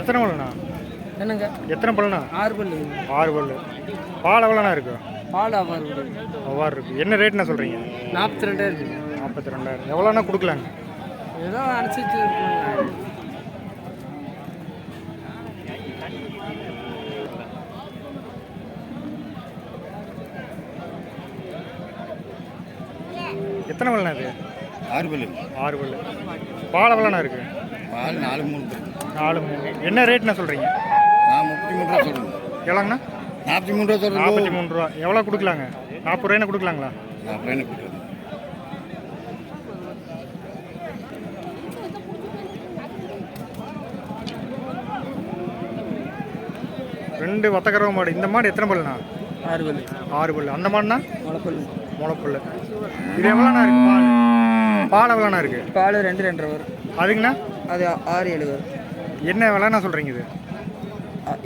எத்தனை பல்லுண்ணா? என்னங்க? எத்தனை பல்லுண்ணா? ஆறு பல்லு. ஆறு பல்லு. பால் எவ்வளோண்ணா இருக்கு? பால் ஆவார் அவ்வாறு இருக்கு. என்ன ரேட்ண்ணா சொல்கிறீங்க நாற்பத்தி ரெண்டாயிரம் இருக்கு. நாற்பத்தி ரெண்டாயிரம் எவ்வளோண்ணா கொடுக்கலாங்க? ஏதோ அனுசரிச்சு இருக்குங்க. எத்தனை பல்லுண்ணா இது? ஆறு பல்லு. ஆறு பல்லு. பால் எவ்வளோண்ணா இருக்கு? பால் நாலு மூணு பல்லு. நாலு மூணு என்ன ரேட்ண்ணா சொல்கிறீங்க நான் முப்பத்தி மூணு ரூபா சொல்கிறேன் எவ்வளோங்கண்ணா? நாற்பத்தி மூணு ரூபா சொல்கிறேன் நாற்பத்தி மூணு ரூபா. எவ்வளோ கொடுக்கலாங்க? நாற்பது ரூபாய்னா கொடுக்கலாங்களா? நான் அப்புறம் என்ன கொடுக்குறது ரெண்டு வத்தக்கரவ மாடு. இந்த மாடு எத்தனை பல்லுண்ணா? ஆறு பல்லு. ஆறு பல்லு. அந்த மாடுனா முளைப்பல்லு முளைப்பல்லு இது எவ்வளோண்ணா இருக்கு? பால். பால் எவ்வளோண்ணா இருக்கு? பால் ரெண்டு ரெண்டரை வரும். அதுங்கண்ணா? அது ஆறு ஏழு வரும். என்ன விலைண்ணா சொல்கிறீங்க இது?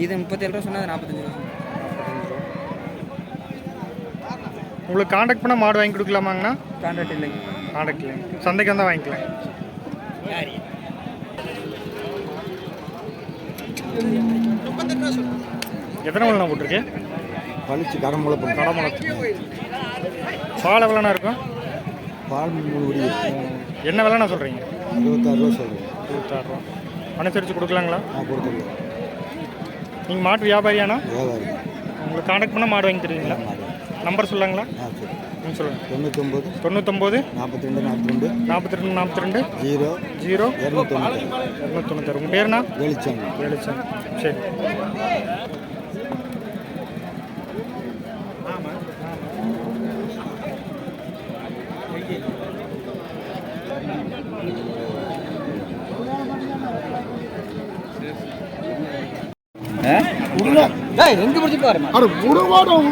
இது முப்பத்தேழு ரூபா சொன்னால் அது நாற்பத்தஞ்சு ரூபா. உங்களுக்கு காண்டாக்ட் பண்ணால் மாடு வாங்கி கொடுக்கலாமாங்கண்ணா? கான்ட்ராக்ட் இல்லைங்க. காண்டாக்ட் இல்லை சந்தைக்கு வந்தால் வாங்கிக்கலாம். எத்தனை மணி போட்டிருக்கேன் பழிச்சு கடன் முளைப்போம் கடமுளத்து பால் எவ்வளோண்ணா இருக்கும்? பால் மூணு என்ன விலைண்ணா சொல்கிறீங்க இருபத்தாறு ரூபா சொல்கிறேன் இருபத்தாறுரூவா அனுசரித்து கொடுக்கலாங்களா? நான் கொடுத்துருவேன் நீங்கள் மாட்டு வியாபாரியாண்ணா வியாபாரி. உங்களுக்கு காண்டாக்ட் பண்ணால் மாடு வாங்கி தருவீங்களா? நம்பர் சொல்லுங்களா ம் சொல்லுங்கள்? தொண்ணூத்தொம்பது தொண்ணூத்தொம்பது நாற்பத்தி ரெண்டு நாற்பத்தி ரெண்டு நாற்பத்தி ரெண்டு நாற்பத்தி ரெண்டு ஜீரோ ஜீரோ இரநூத்தொண்ணூற்றி இரநூத்தொண்ணூத்தாறு உங்கள் பேருண்ணா? வெளிச்சம் வெளிச்சம் சரி. எங்க பிடிச்சி பாரு அட புடவாடம்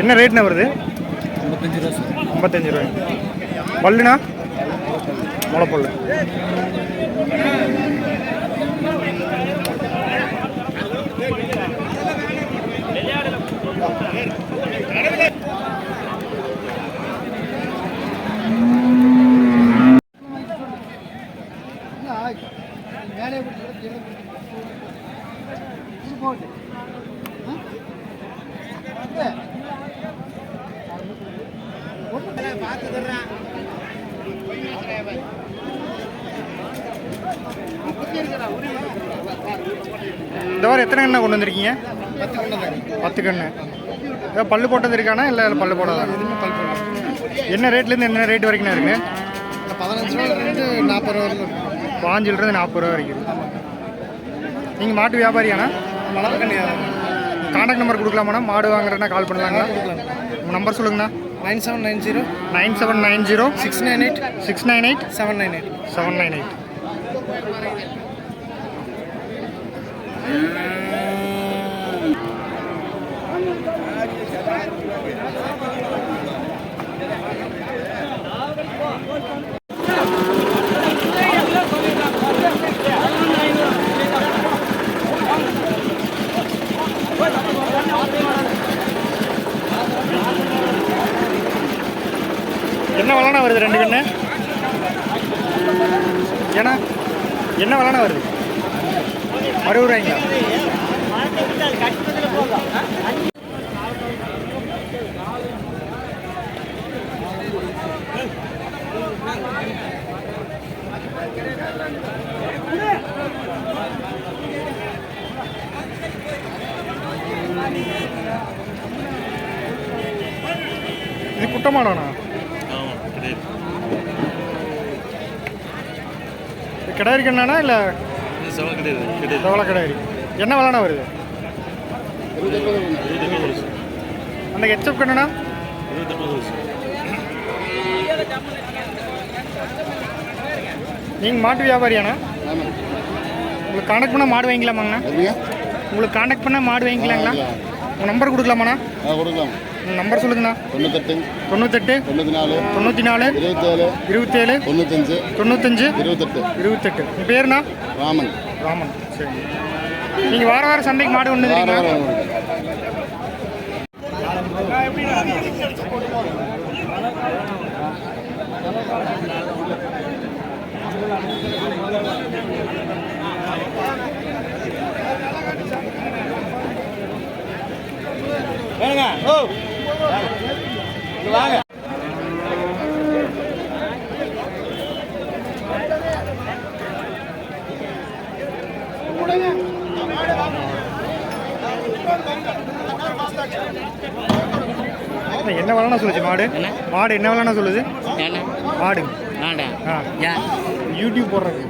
என்ன ரேட்ண்ணா வருது? ஐம்பத்தஞ்சு ரூபா ஐம்பத்தஞ்சு ரூபாய் பல்லுண்ணா? முளைப்பல்லு. இந்த வாரம் எத்தனை கண்ணா கொண்டு வந்திருக்கீங்க? பத்து கண்ணு. ஏதோ பல்லு போட்டது இருக்கானா? இல்லை பல்லு போடாதா? என்ன ரேட்லேருந்து என்ன ரேட் வரைக்கும் இருக்கு? பதினஞ்சு ரூபாயிலிருந்து நாற்பது ரூபா வரைக்கும் பாஞ்சிலிருந்து நாற்பது ரூபா வரைக்கும் நீங்கள் மாட்டு வியாபாரியாண்ணா? காண்டாக்ட் நம்பர் கொடுக்கலாமாண்ணா மாடு வாங்குறேன்னா கால் பண்ணலாங்களா? உங்கள் நம்பர் சொல்லுங்கண்ணா. Nine seven nine zero. Nine seven nine zero. Six nine eight. Six nine eight. Seven nine eight. Seven nine eight என்ன விளானா வருது ரெண்டு கண்ணு ஏன்னா என்ன விளானா வருது ரூபாய்ங்களா இது குட்டமானோண்ணா கிடாரி கண்ணானா இல்லை என்ன விளானா வருது? அந்த ஹெச்எப் கண்ணனா நீங்கள் மாட்டு வியாபாரியாண்ணா? உங்களுக்கு காண்டாக்ட் பண்ணால் மாடு வாங்கிக்கலாமாங்கண்ணா? உங்களுக்கு காண்டாக்ட் பண்ணால் மாடு வாங்கிக்கலாங்களா உங்கள் நம்பர் கொடுக்கலாமாண்ணா? கொடுக்கலாம். உங்கள் நம்பர் சொல்லுங்கண்ணா. தொண்ணூத்தெட்டு தொண்ணூத்தெட்டு தொண்ணூற்றி நாலு தொண்ணூற்றி நாலு இருபத்தேழு இருபத்தேழு தொண்ணூத்தஞ்சு தொண்ணூத்தஞ்சு இருபத்தெட்டு. இருபத்தெட்டு. உங்கள் பேருண்ணா? ராமன். ராமன். சரி. நீங்கள் வார வாரம் சந்தைக்கு மாடு கொண்டு வார வந்துருக்கீங்களா வாரம் என்ன விலைண்ணா சொல்லுச்சு? மாடு? மாடு என்ன விலைண்ணா சொல்லுது என்ன? மாடு. யூடியூப் போடுறது.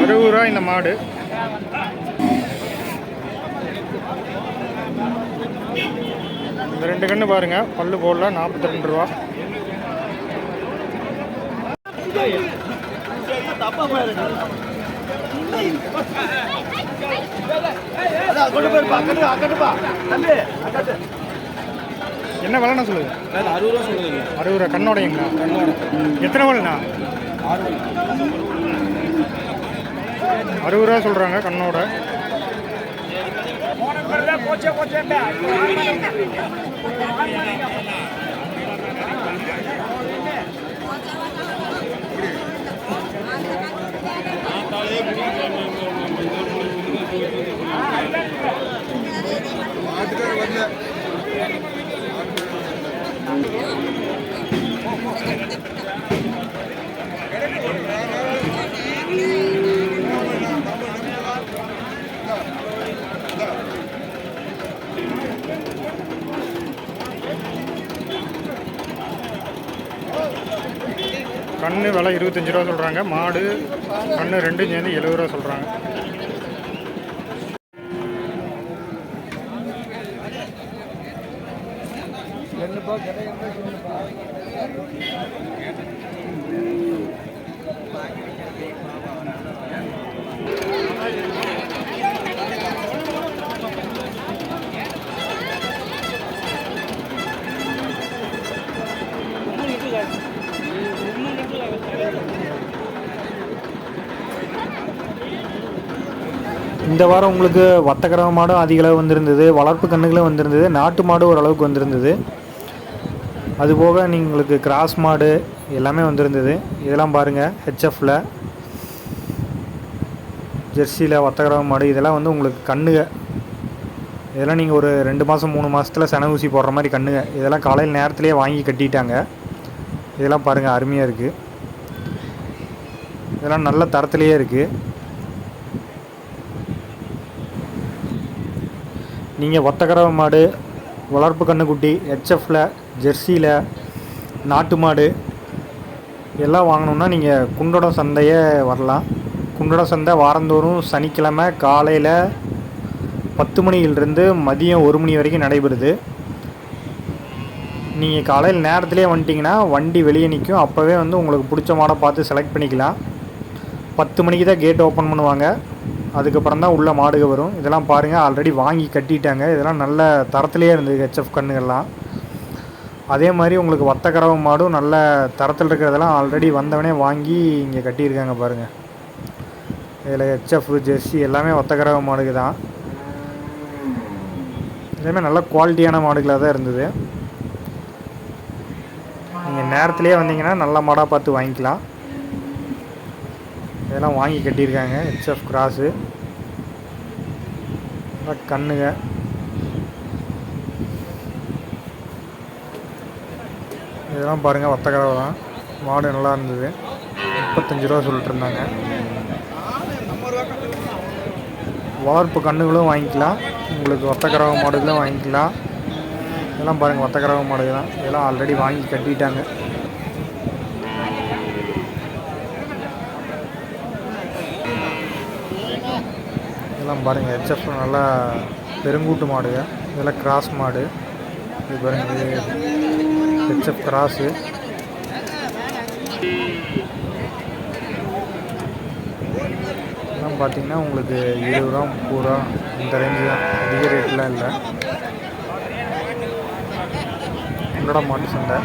அறுபது ரூபா இந்த மாடு. இந்த ரெண்டு கண்ணு பாருங்க. பல்லு போடல நாற்பத்தி ரெண்டு ரூபா. என்ன விலைண்ணா சொல்லுது? அறுபது ரூபா சொல்லுங்க அறுபது ரூபா கண்ணோடைங்களா எத்தனை பல்லுண்ணா அறுபது ரூபா சொல்கிறாங்க கண்ணோட. கன்று விலை இருபத்தஞ்சி ரூபா சொல்கிறாங்க மாடு கன்று ரெண்டும் சேர்ந்து எழுபது ரூபா சொல்கிறாங்க இந்த வாரம் உங்களுக்கு வத்தக்கரவ மாடும் அதிக அளவு வந்திருந்தது வளர்ப்பு கண்ணுகளும் வந்திருந்தது நாட்டு மாடு ஓரளவுக்கு வந்திருந்தது. அதுபோக நீங்களுக்கு கிராஸ் மாடு எல்லாமே வந்திருந்தது. இதெல்லாம் பாருங்கள் ஹெச்எஃப்பில் ஜெர்சியில் வத்தக்கரவ மாடு இதெல்லாம் வந்து உங்களுக்கு கண்ணுக. இதெல்லாம் நீங்கள் ஒரு ரெண்டு மாதம் மூணு மாதத்தில் சென ஊசி போடுற மாதிரி கண்ணுங்க இதெல்லாம் காலையில் நேரத்துலேயே வாங்கி கட்டிட்டாங்க. இதெல்லாம் பாருங்கள் அருமையாக இருக்குது இதெல்லாம் நல்ல தரத்துலேயே இருக்குது நீங்கள் ஒத்தக்கரவை மாடு வளர்ப்பு கண்ணுக்குட்டி ஹெச்எஃப்பில் ஜெர்சியில் நாட்டு மாடு எல்லாம் வாங்கணுன்னா நீங்கள் குண்டடம் சந்தையே வரலாம். குண்டடம் சந்தை வாரந்தோறும் சனிக்கிழமை காலையில் பத்து மணியிலிருந்து மதியம் ஒரு மணி வரைக்கும் நடைபெறுது. நீங்கள் காலையில் நேரத்திலே வந்துட்டிங்கன்னா வண்டி வெளியே நிற்கும் அப்போவே வந்து உங்களுக்கு பிடிச்ச மாடை பார்த்து செலக்ட் பண்ணிக்கலாம். பத்து மணிக்கு தான் கேட் ஓப்பன் பண்ணுவாங்க. அதுக்கப்புறம் தான் உள்ள மாடுக வரும். இதெல்லாம் பாருங்கள் ஆல்ரெடி வாங்கி கட்டிட்டாங்க. இதெல்லாம் நல்ல தரத்துலேயே இருந்தது ஹெச்எஃப் கண்ணுகள்லாம். அதே மாதிரி உங்களுக்கு வத்தக்கரவு மாடும் நல்ல தரத்தில் இருக்கிறதெல்லாம் ஆல்ரெடி வந்தவனே வாங்கி இங்கே கட்டியிருக்காங்க பாருங்கள் இதில் ஹெச்எஃப் ஜெர்சி எல்லாமே வத்தக்கரவு மாடுக்கு தான். எல்லாமே நல்ல குவாலிட்டியான மாடுகளாக தான் இருந்தது. நீங்கள் நேரத்துலேயே வந்தீங்கன்னா நல்ல மாடாக பார்த்து வாங்கிக்கலாம். இதெல்லாம் வாங்கி கட்டியிருக்காங்க. ஹெச்எஃப் கிராஸு கண்ணுங்க. இதெல்லாம் பாருங்கள் வத்தக்கடவை தான் மாடு நல்லா இருந்தது. முப்பத்தஞ்சு ரூபா சொல்லிட்டு இருந்தாங்க. வளர்ப்பு கண்ணுகளும் வாங்கிக்கலாம். உங்களுக்கு ஒத்தக்கரவை மாடுகளும் வாங்கிக்கலாம். இதெல்லாம் பாருங்கள் ஒத்தக்கரவை மாடுகள் தான் இதெல்லாம் ஆல்ரெடி வாங்கி கட்டிட்டாங்க. இதெல்லாம் பாருங்கள் ஹெச்எஃப் நல்லா பெருங்கூட்டு மாடுங்க இதெல்லாம் கிராஸ் மாடு. இது பாருங்க ஹெச்எஃப் கிராஸு இதெல்லாம் பார்த்தீங்கன்னா உங்களுக்கு இருபது ரூபா முப்பது ரூபா இந்த ரேஞ்சு தான். அதிக ரேட்லாம் இல்லை. உங்களோட மாட்டு சந்தை.